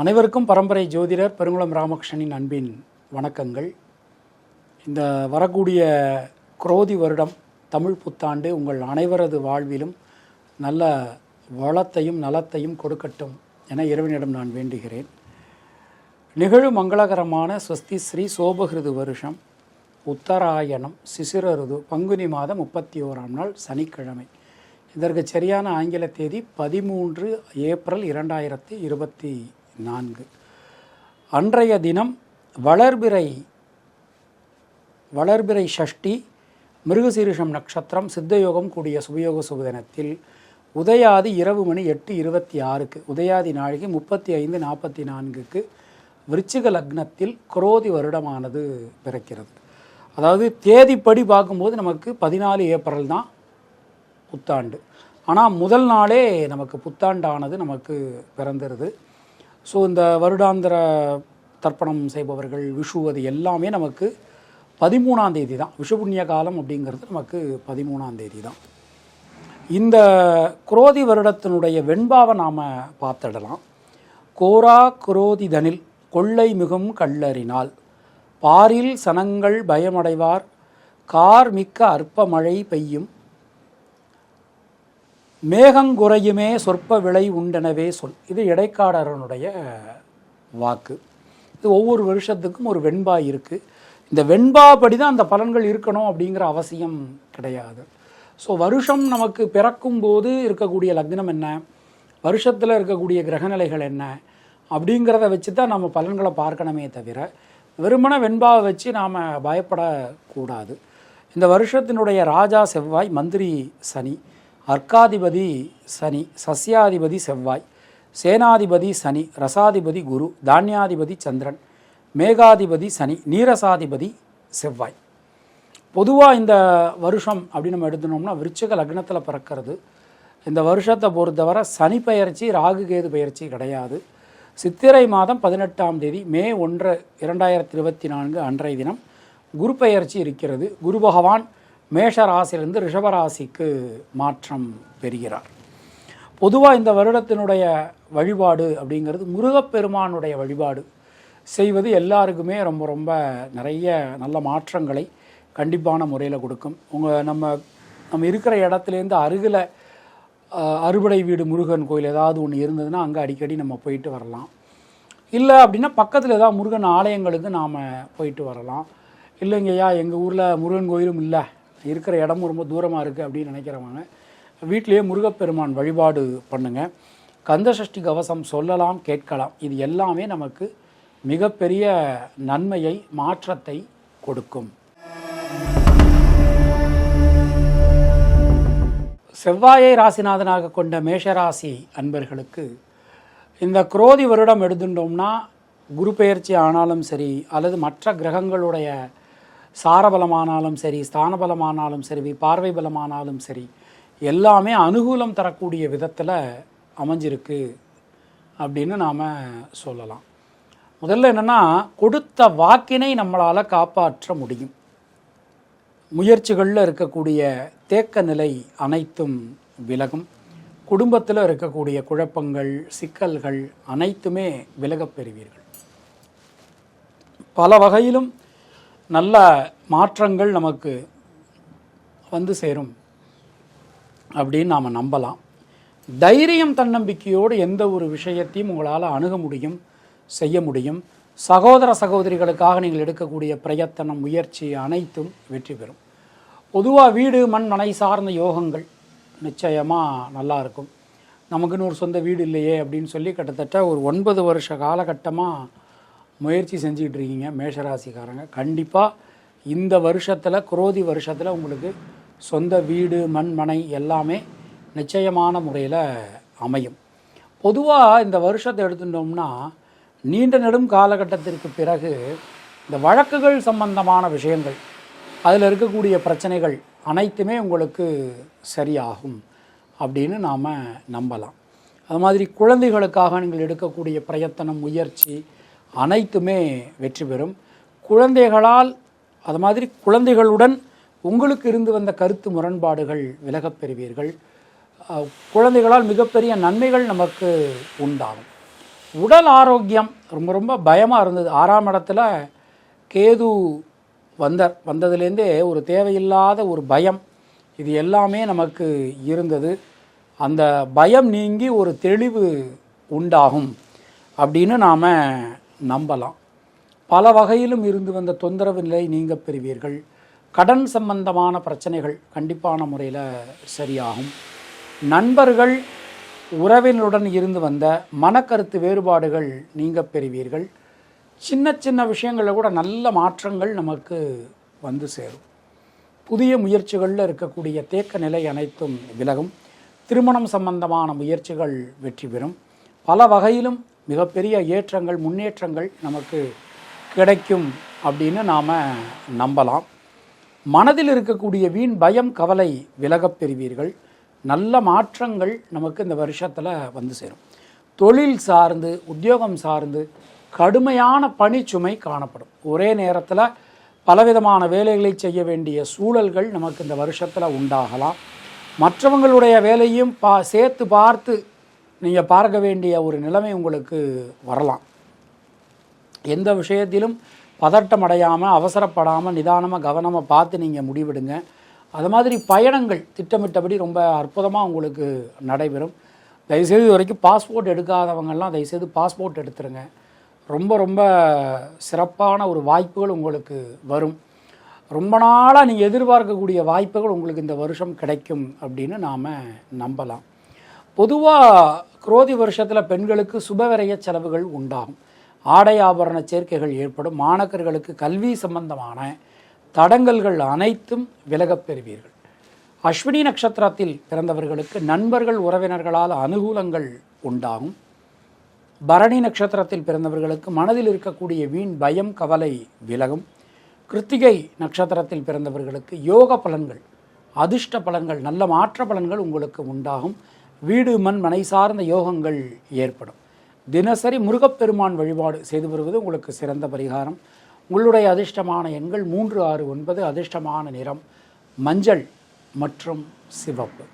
அனைவருக்கும் பரம்பரை ஜோதிடர் பெருங்குளம் ராமகிருஷ்ணனின் அன்பின் வணக்கங்கள். இந்த வரக்கூடிய குரோதி வருடம் தமிழ் புத்தாண்டு உங்கள் அனைவரது வாழ்விலும் நல்ல வளத்தையும் நலத்தையும் கொடுக்கட்டும் என இறைவனிடம் நான் வேண்டுகிறேன். நிகழும் மங்களகரமான ஸ்வஸ்தி ஸ்ரீ சோபகிருது வருஷம் உத்தராயணம் சிசிரருது பங்குனி மாதம் முப்பத்தி ஓராம் நாள் சனிக்கிழமை. இதற்கு சரியான ஆங்கில தேதி பதிமூன்று ஏப்ரல் இரண்டாயிரத்தி இருபத்தி நான்கு. அன்றைய தினம் வளர்பிறை வளர்பிறை ஷஷ்டி மிருகசீரிஷம் நட்சத்திரம் சித்தயோகம் கூடிய சுபயோக சுபதினத்தில் உதயாதி இரவு மணி எட்டு இருபத்தி ஆறுக்கு உதயாதி நாழிகை முப்பத்தி ஐந்து நாற்பத்தி நான்குக்கு விருச்சிக லக்னத்தில் குரோதி வருடமானது பிறக்கிறது. அதாவது தேதிப்படி பார்க்கும்போது நமக்கு பதினாலு ஏப்ரல் தான் புத்தாண்டு. ஆனால் முதல் நாளே நமக்கு புத்தாண்டானது நமக்கு பிறந்துருது. ஸோ இந்த வருடாந்திர தர்ப்பணம் செய்பவர்கள் விஷு அது எல்லாமே நமக்கு பதிமூணாம் தேதி தான். விஷுபுண்ணிய காலம் அப்படிங்கிறது நமக்கு பதிமூணாம் தேதி தான். இந்த குரோதி வருடத்தினுடைய வெண்பாவை நாம் பார்த்துடலாம். கோரா குரோதிதனில் கொள்ளை மிகும் கல்லறினால். பாரில் சனங்கள் பயமடைவார். கார் மிக்க அற்ப மழை பெய்யும். மேகங்குறையுமே சொற்ப விளை உண்டெனவே சொல். இது இடைக்காடரனுடைய வாக்கு. இது ஒவ்வொரு வருஷத்துக்கும் ஒரு வெண்பா இருக்குது இந்த வெண்பா படி தான் அந்த பலன்கள் இருக்கணும் அப்படிங்கிற அவசியம் கிடையாது. ஸோ வருஷம் நமக்கு பிறக்கும் போது இருக்கக்கூடிய லக்னம் என்ன? வருஷத்தில் இருக்கக்கூடிய கிரகநிலைகள் என்ன? அப்படிங்கிறத வச்சு தான் நம்ம பலன்களை பார்க்கணுமே தவிர வெறுமன வெண்பாவை வச்சு நாம் பயப்படக்கூடாது. இந்த வருஷத்தினுடைய ராஜா செவ்வாய் மந்திரி சனி. அர்க்காதிபதி சனி சஸ்யாதிபதி செவ்வாய் சேனாதிபதி சனி ரசாதிபதி குரு தானியாதிபதி சந்திரன் மேகாதிபதி சனி நீரசாதிபதி செவ்வாய். பொதுவாக இந்த வருஷம் அப்படின்னு நம்ம எடுத்துனோம்னா விருச்சக லக்னத்தில் பிறக்கிறது. இந்த வருஷத்தை பொறுத்தவரை சனி பயிற்சி ராகு கேது பயிற்சி கிடையாது. சித்திரை மாதம் பதினெட்டாம் தேதி மே ஒன்று இரண்டாயிரத்தி இருபத்தி நான்கு அன்றைய தினம் குரு பெயர்ச்சி இருக்கிறது. குரு பகவான் மேஷ ராசியிலிருந்து ரிஷபராசிக்கு மாற்றம் பெறுகிறார். பொதுவாக இந்த வருடத்தினுடைய வழிபாடு அப்படிங்கிறது முருகப்பெருமானுடைய வழிபாடு. செய்வது எல்லாருக்குமே ரொம்ப ரொம்ப நிறைய நல்ல மாற்றங்களை கண்டிப்பான முறையில் கொடுக்கும். உங்கள் நம்ம நம்ம இருக்கிற இடத்துலேருந்து அருகில் அறுபடை வீடு முருகன் கோயில் ஏதாவது ஒன்று இருந்ததுன்னா அங்கே அடிக்கடி நம்ம போயிட்டு வரலாம். இல்லை அப்படின்னா பக்கத்தில் ஏதாவது முருகன் ஆலயங்களுக்கு நாம் போயிட்டு வரலாம். இல்லைங்கய்யா எங்கள் ஊரில் முருகன் கோயிலும் இல்லை. இருக்கிற இடமும் ரொம்ப தூரமாக இருக்குது அப்படின்னு நினைக்கிறவங்க வீட்டிலேயே முருகப்பெருமான் வழிபாடு பண்ணுங்க. கந்தசஷ்டி கவசம் சொல்லலாம் கேட்கலாம். இது எல்லாமே நமக்கு மிகப்பெரிய நன்மையை மாற்றத்தை கொடுக்கும். செவ்வாயை ராசிநாதனாக கொண்ட மேஷராசி அன்பர்களுக்கு இந்த குரோதி வருடம் எடுத்துட்டோம்னா குரு பெயர்ச்சி ஆனாலும் சரி அல்லது மற்ற கிரகங்களுடைய சாரபலமானாலும் சரி ஸ்தானபலமானாலும் சரி பார்வை பலமானாலும் சரி எல்லாமே அனுகூலம் தரக்கூடிய விதத்தில் அமைஞ்சிருக்கு அப்படின்னு நாம் சொல்லலாம். முதல்ல என்னென்னா கொடுத்த வாக்கினை நம்மளால் காப்பாற்ற முடியும். முயற்சிகளில் இருக்கக்கூடிய தேக்க நிலை அனைத்தும் விலகும். குடும்பத்தில் இருக்கக்கூடிய குழப்பங்கள் சிக்கல்கள் அனைத்துமே விலகப் பெறுவீர்கள். பல வகையிலும் நல்ல மாற்றங்கள் நமக்கு வந்து சேரும் அப்படின்னு நாம் நம்பலாம். தைரியம் தன்னம்பிக்கையோடு எந்த ஒரு விஷயத்தையும் உங்களால் அணுக முடியும் செய்ய முடியும். சகோதர சகோதரிகளுக்காக நீங்கள் எடுக்கக்கூடிய பிரயத்தனம் முயற்சி அனைத்தும் வெற்றி பெறும். பொதுவாக வீடு மண் மனை சார்ந்த யோகங்கள் நிச்சயமாக நல்லா இருக்கும். நமக்குன்னு ஒரு சொந்த வீடு இல்லையே அப்படின்னு சொல்லி கிட்டத்தட்ட ஒரு ஒன்பது வருஷ காலகட்டமாக முயற்சி செஞ்சுக்கிட்டு இருக்கீங்க மேஷராசிக்காரங்க. கண்டிப்பாக இந்த வருஷத்தில் குரோதி வருஷத்தில் உங்களுக்கு சொந்த வீடு மண் மனை எல்லாமே நிச்சயமான முறையில் அமையும். பொதுவாக இந்த வருஷத்தை எடுத்துட்டோம்னா நீண்ட நெடும் காலகட்டத்திற்கு பிறகு இந்த வழக்குகள் சம்பந்தமான விஷயங்கள் அதில் இருக்கக்கூடிய பிரச்சனைகள் அனைத்துமே உங்களுக்கு சரியாகும் அப்படின்னு நாம் நம்பலாம். அது மாதிரி குழந்தைகளுக்காக நீங்கள் எடுக்கக்கூடிய பிரயத்தனம் முயற்சி அனைத்துமே வெற்றி பெறும். குழந்தைகளால் அது மாதிரி குழந்தைகளுடன் உங்களுக்கு இருந்து வந்த கருத்து முரண்பாடுகள் விலகப் பெறுவீர்கள். குழந்தைகளால் மிகப்பெரிய நன்மைகள் நமக்கு உண்டாகும். உடல் ஆரோக்கியம் ரொம்ப ரொம்ப பயமாக இருந்தது. ஆறாம் இடத்துல கேது வந்தார். வந்ததுலேருந்தே ஒரு தேவையில்லாத ஒரு பயம். இது எல்லாமே நமக்கு இருந்தது. அந்த பயம் நீங்கி ஒரு தெளிவு உண்டாகும். அப்படின்னு நாம் நம்பலாம். பல வகையிலும் இருந்து வந்த தொந்தரவு நிலை நீங்க பெறுவீர்கள். கடன் சம்பந்தமான பிரச்சனைகள் கண்டிப்பான முறையில் சரியாகும். நண்பர்கள் உறவினருடன் இருந்து வந்த மனக்கருத்து வேறுபாடுகள் நீங்க பெறுவீர்கள். சின்ன சின்ன விஷயங்களில் கூட நல்ல மாற்றங்கள் நமக்கு வந்து சேரும். புதிய முயற்சிகளில் இருக்கக்கூடிய தேக்க நிலை அனைத்தும் விலகும். திருமணம் சம்பந்தமான முயற்சிகள் வெற்றி பெறும். பல வகையிலும் மிகப்பெரிய ஏற்றங்கள் முன்னேற்றங்கள் நமக்கு கிடைக்கும் அப்படின்னு நாம் நம்பலாம். மனதில் இருக்கக்கூடிய வீண் பயம் கவலை விலகப் பெறுவீர்கள். நல்ல மாற்றங்கள் நமக்கு இந்த வருஷத்தில் வந்து சேரும். தொழில் சார்ந்து உத்தியோகம் சார்ந்து கடுமையான பணிச்சுமை காணப்படும். ஒரே நேரத்தில் பலவிதமான வேலைகளை செய்ய வேண்டிய சூழல்கள் நமக்கு இந்த வருஷத்தில் உண்டாகலாம். மற்றவங்களுடைய வேலையும் பா சேர்த்து பார்த்து நீங்கள் பார்க்க வேண்டிய ஒரு நிலைமை உங்களுக்கு வரலாம். எந்த விஷயத்திலும் பதட்டம் அடையாமல் அவசரப்படாமல் நிதானமாக கவனமாக பார்த்து நீங்கள் முடிவெடுங்க. அது மாதிரி பயணங்கள் திட்டமிட்டபடி ரொம்ப அற்புதமாக உங்களுக்கு நடைபெறும். தயவுசெய்து இது வரைக்கும் பாஸ்போர்ட் எடுக்காதவங்கெல்லாம் தயவுசெய்து பாஸ்போர்ட் எடுத்துருங்க. ரொம்ப ரொம்ப சிறப்பான ஒரு வாய்ப்புகள் உங்களுக்கு வரும். ரொம்ப நாளாக நீங்கள் எதிர்பார்க்கக்கூடிய வாய்ப்புகள் உங்களுக்கு இந்த வருஷம் கிடைக்கும் அப்படின்னு நாம் நம்பலாம். பொதுவாக குரோதி வருஷத்தில் பெண்களுக்கு சுபவிரய செலவுகள் உண்டாகும். ஆடை ஆபரண சேர்க்கைகள் ஏற்படும். மாணக்கர்களுக்கு கல்வி சம்பந்தமான தடங்கல்கள் அனைத்தும் விலகப் பெறுவீர்கள். அஸ்வினி நட்சத்திரத்தில் பிறந்தவர்களுக்கு நண்பர்கள் உறவினர்களால் அனுகூலங்கள் உண்டாகும். பரணி நட்சத்திரத்தில் பிறந்தவர்களுக்கு மனதில் இருக்கக்கூடிய வீண் பயம் கவலை விலகும். கிருத்திகை நட்சத்திரத்தில் பிறந்தவர்களுக்கு யோக பலன்கள் அதிர்ஷ்ட பலன்கள் நல்ல மாற்ற பலன்கள் உங்களுக்கு உண்டாகும். வீடு மண் மனை சார்ந்த யோகங்கள் ஏற்படும். தினசரி முருகப்பெருமான் வழிபாடு செய்து வருவது உங்களுக்கு சிறந்த பரிகாரம். உங்களுடைய அதிர்ஷ்டமான எண்கள் மூன்று ஆறு ஒன்பது அதிர்ஷ்டமான நிறம் மஞ்சள் மற்றும் சிவப்பு.